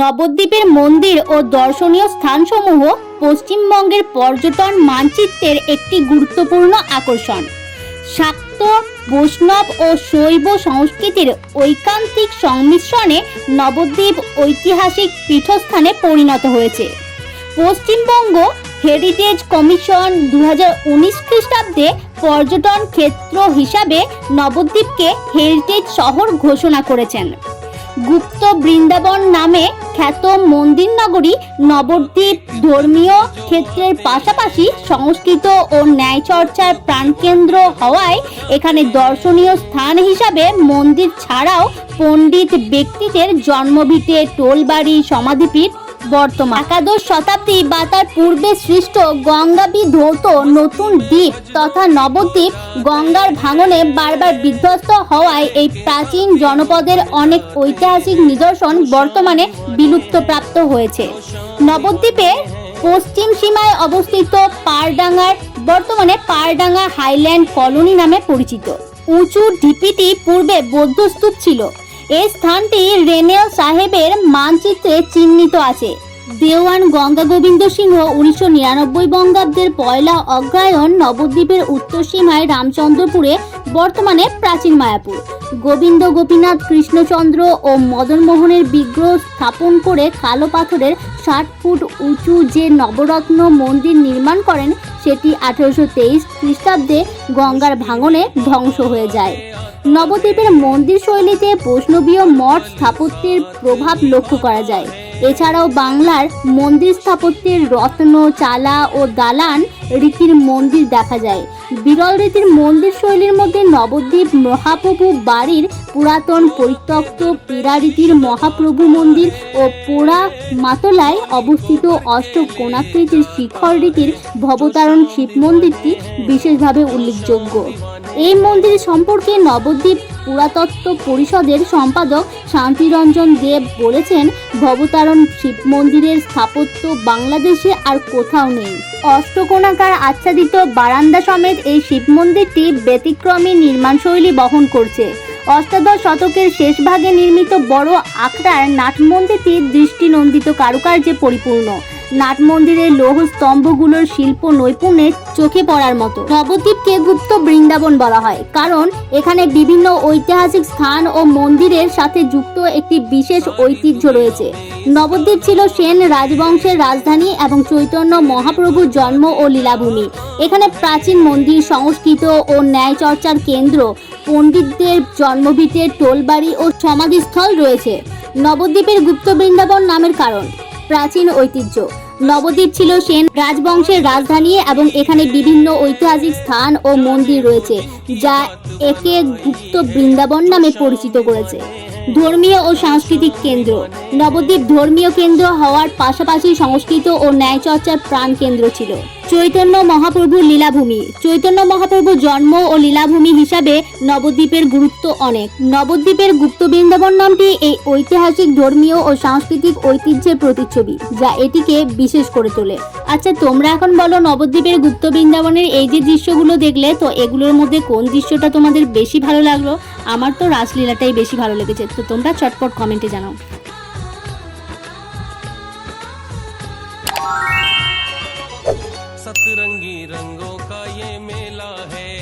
নবদ্বীপের মন্দির ও দর্শনীয় স্থানসমূহ পশ্চিমবঙ্গের পর্যটন মানচিত্রের একটি গুরুত্বপূর্ণ আকর্ষণ। শাক্ত, বৈষ্ণব ও শৈব সংস্কৃতির ঐকান্তিক সংমিশ্রণে নবদ্বীপ ঐতিহাসিক পীঠস্থানে পরিণত হয়েছে। পশ্চিমবঙ্গ হেরিটেজ কমিশন দু হাজার উনিশ খ্রিস্টাব্দে পর্যটন ক্ষেত্র হিসাবে নবদ্বীপকে হেরিটেজ শহর ঘোষণা করেছেন। গুপ্ত বৃন্দাবন নামে খ্যাত মন্দির নগরী নবদ্বীপ ধর্মীয় ক্ষেত্রের পাশাপাশি সংস্কৃত ও ন্যায় চর্চার প্রাণকেন্দ্র হওয়ায় এখানে দর্শনীয় স্থান হিসাবে মন্দির ছাড়াও পণ্ডিত ব্যক্তিদের জন্মভিটে, টোলবাড়ি, সমাধিপীঠ বর্তমান। একাদশ শতাব্দী বা তার পূর্বে সৃষ্ট গঙ্গাবি ধৌত নতুন দ্বীপ তথা নবদ্বীপ গঙ্গার ভাঙনে বারবার বিধ্বস্ত হওয়ায় এই প্রাচীন জনপদের অনেক ঐতিহাসিক নিদর্শন বর্তমানে বিলুপ্তপ্রাপ্ত হয়েছে। নবদ্বীপে পশ্চিম সীমায় অবস্থিত পারডাঙ্গার, বর্তমানে পারডাঙ্গা হাইল্যান্ড কলোনি নামে পরিচিত। উঁচু ঢিপিটি পূর্বে বৌদ্ধ বৌদ্ধস্তূপ ছিল। এই স্থানটি রেনেল সাহেবের মানচিত্রে চিহ্নিত আছে। দেওয়ান গঙ্গা গোবিন্দ সিংহ উনিশশো নিরানব্বই বঙ্গাব্দের পয়লা অগ্রায়ণ নবদ্বীপের উত্তর সীমায় রামচন্দ্রপুরে, বর্তমানে প্রাচীন মায়াপুর। গোবিন্দ গোপীনাথ কৃষ্ণচন্দ্র ও মদনমোহনের বিগ্রহ স্থাপন করে কালো পাথরের ষাট ফুট উঁচু যে নবরত্ন মন্দির নির্মাণ করেন, সেটি আঠেরোশো তেইশ খ্রিস্টাব্দে গঙ্গার ভাঙনে ধ্বংস হয়ে যায়। নবদ্বীপের মন্দির শৈলীতে বৈষ্ণবীয় মঠ স্থাপত্যের প্রভাব লক্ষ্য করা যায়। এছাড়াও বাংলার মন্দির স্থাপত্যের রত্ন, চালা ও দালান রীতির মন্দির দেখা যায়। বিরল রীতির মন্দির শৈলীর মধ্যে নবদ্বীপ মহাপ্রভু বাড়ির পুরাতন পরিত্যক্ত পীড়া রীতির মহাপ্রভু মন্দির ও পোড়া মাতলায় অবস্থিত অষ্টকোণাকৃতির শিখর রীতির ভবতারণ শিব মন্দিরটি বিশেষভাবে উল্লেখযোগ্য। এই মন্দির সম্পর্কে নবদ্বীপ পুরাতত্ত্ব পরিষদের সম্পাদক শান্তিরঞ্জন দেব বলেছেন, ভবতারণ শিব মন্দিরের স্থাপত্য বাংলাদেশে আর কোথাও নেই। অষ্টকোণাকার আচ্ছাদিত বারান্দা সমেত এই শিব মন্দিরটি ব্যতিক্রমী নির্মাণশৈলী বহন করছে। অষ্টাদশ শতকের শেষ ভাগে নির্মিত বড় আখড়ার নাট মন্দিরটি দৃষ্টিনন্দিত কারুকার্যে পরিপূর্ণ। নাট মন্দিরের লৌহ স্তম্ভগুলোর শিল্প নৈপুণ্যে চোখে পড়ার মতো। নবদ্বীপকে গুপ্ত বৃন্দাবন বলা হয়। কারণ, এখানে বিভিন্ন ঐতিহাসিক স্থান ও মন্দিরের সাথে যুক্ত একটি বিশেষ ঐতিহ্য রয়েছে। নবদ্বীপ ছিল সেন রাজবংশের রাজধানী এবং চৈতন্য মহাপ্রভুর জন্ম ও লীলাভূমি। এখানে প্রাচীন মন্দির সংস্কৃত ও ন্যায় চর্চার কেন্দ্র, পণ্ডিতদের জন্মভিটে টোলবাড়ি ও সমাধিস্থল রয়েছে। নবদ্বীপের গুপ্ত বৃন্দাবন নামের কারণ, প্রাচীন ঐতিহ্য। নবদ্বীপ ছিল সেন রাজবংশের রাজধানী এবং এখানে বিভিন্ন ঐতিহাসিক স্থান ও মন্দির রয়েছে, যা একে গুপ্ত বৃন্দাবন নামে পরিচিত করেছে। ধর্মীয় ও সাংস্কৃতিক কেন্দ্র। নবদ্বীপ ধর্মীয় কেন্দ্র হওয়ার পাশাপাশি সংস্কৃত ও ন্যায়চর্চার প্রাণ কেন্দ্র ছিল। চৈতন্য মহাপ্রভুর লীলাভূমি। চৈতন্য মহাপ্রভুর জন্ম ও লীলাভূমি হিসাবে নবদ্বীপের গুরুত্ব অনেক। নবদ্বীপের গুপ্ত বৃন্দাবন নামটি এই ঐতিহাসিক ধর্মীয় ও সাংস্কৃতিক ঐতিহ্যের প্রতিচ্ছবি, যা এটিকে বিশেষ করে তোলে। আচ্ছা তোমরা এখন বলো নবদ্বীপের গুপ্ত বৃন্দাবনের এই যে দৃশ্যগুলো দেখলে, তো এগুলোর মধ্যে কোন দৃশ্যটা তোমাদের বেশি ভালো লাগল? আমার তো রাসলীলাটাই বেশি ভালো লেগেছে, তো তোমরা চটপট কমেন্টে জানাও। सतरंगी रंगों का ये मेला है।